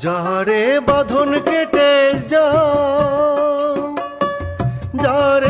যারে বাঁধন কেটে যা যারে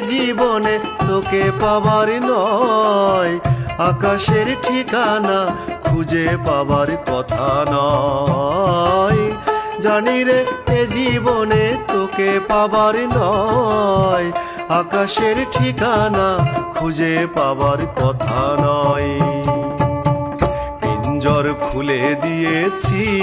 জীবনে তোকে পাবার নয়। আকাশের ঠিকানা খুঁজে পাবার কথা নয়। জানি রে, এ জীবনে তোকে পাবার নয়। আকাশের ঠিকানা খুঁজে পাবার কথা নয়। পিঞ্জর খুলে দিয়েছি।